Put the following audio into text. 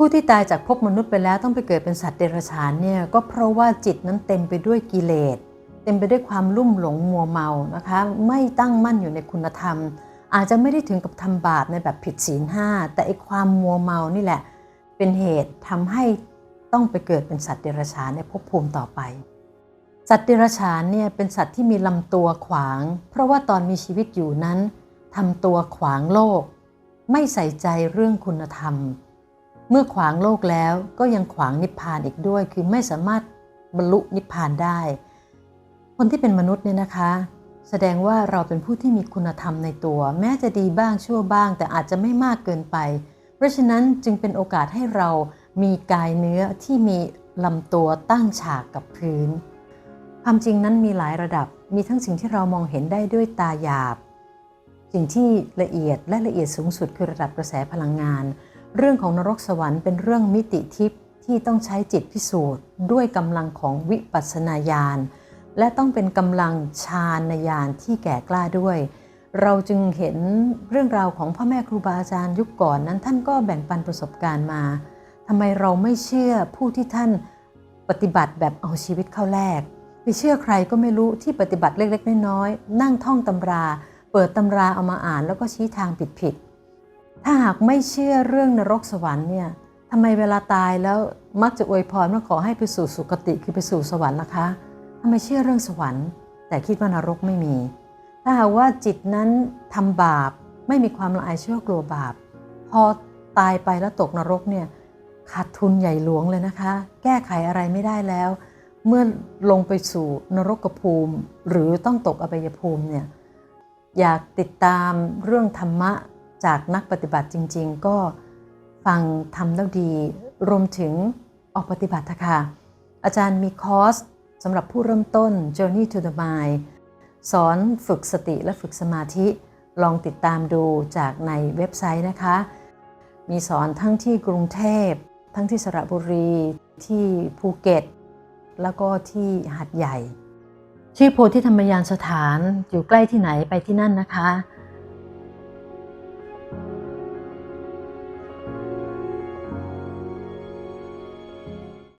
ผู้ที่ตายจากภพมนุษย์ไปแล้วต้องไปเกิดเป็นสัตว์เดรัจฉานเนี่ยก็เพราะว่าจิตนั้นเต็มไปด้วยกิเลส เต็มไปด้วยความลุ่มหลงมัวเมานะคะ ไม่ตั้งมั่นอยู่ในคุณธรรม อาจจะไม่ได้ถึงกับทำบาปในแบบผิดศีลห้าแต่ไอความมัวเมานี่แหละ เป็นเหตุทำให้ต้องไปเกิดเป็นสัตว์เดรัจฉานในภพภูมิต่อไป สัตว์เดรัจฉานเนี่ยเป็นสัตว์ที่มีลำตัวขวาง เพราะว่าตอนมีชีวิตอยู่นั้นทำตัวขวางโลก ไม่ใส่ใจเรื่องคุณธรรม เมื่อขวางโลกแล้วก็ยังขวางนิพพานอีกด้วย คือไม่สามารถบรรลุนิพพานได้ คนที่เป็นมนุษย์เนี่ยนะคะ แสดงว่าเราเป็นผู้ที่มีคุณธรรมในตัว แม้จะดีบ้างชั่วบ้าง แต่อาจจะไม่มากเกินไป เพราะฉะนั้นจึงเป็นโอกาสให้เรามีกายเนื้อที่มีลำตัวตั้งฉากกับพื้น ความจริงนั้นมีหลายระดับ มีทั้งสิ่งที่เรามองเห็นได้ด้วยตาหยาบ สิ่งที่ละเอียดและละเอียดสูงสุดคือระดับกระแสพลังงาน เรื่องของนรกสวรรค์เป็นเรื่องมิติทิพย์ที่ต้องใช้จิตพิสูจน์ ด้วยกำลังของวิปัสสนาญาณและต้องเป็นกำลังฌานญาณที่แก่กล้าด้วย เราจึงเห็นเรื่องราวของพ่อแม่ครูบาอาจารย์ยุคก่อนนั้นท่านก็แบ่งปันประสบการณ์มาทำไมเราไม่เชื่อผู้ที่ท่านปฏิบัติแบบเอาชีวิตเข้าแลกไปเชื่อใครก็ไม่รู้ที่ปฏิบัติเล็กๆน้อยๆนั่งท่องตำรา เปิดตำราเอามาอ่านแล้วก็ชี้ทางผิดๆ ถ้าหากไม่เชื่อเรื่องนรกสวรรค์เนี่ยทำไมเวลาตายแล้วมักจะอวยพรว่าขอให้ไปสู่สุคติคือไปสู่สวรรค์นะคะทำไมเชื่อเรื่องสวรรค์ แต่คิดว่านรกไม่มี ถ้าหากว่าจิตนั้นทำบาปไม่มีความละอายเชื่อกลัวบาป พอตายไปแล้วตกนรกเนี่ยขาดทุนใหญ่หลวงเลยนะคะ แก้ไขอะไรไม่ได้แล้ว เมื่อลงไปสู่นรกภูมิ หรือต้องตกอบายภูมิเนี่ยอยากติดตามเรื่องธรรมะ จากนักปฏิบัติจริง ๆ ก็ฟังทำแล้วดีรวมถึงออกปฏิบัตินะคะอาจารย์มีคอร์สสำหรับผู้เริ่มต้น Journey to the Mind สอนฝึกสติและฝึกสมาธิ ลองติดตามดูจากในเว็บไซต์นะคะ มีสอนทั้งที่กรุงเทพ ทั้งที่สระบุรี ที่ภูเก็ต แล้วก็ที่หาดใหญ่ ชื่อโพธิธรรมยานสถานอยู่ใกล้ที่ไหนไปที่นั่นนะคะ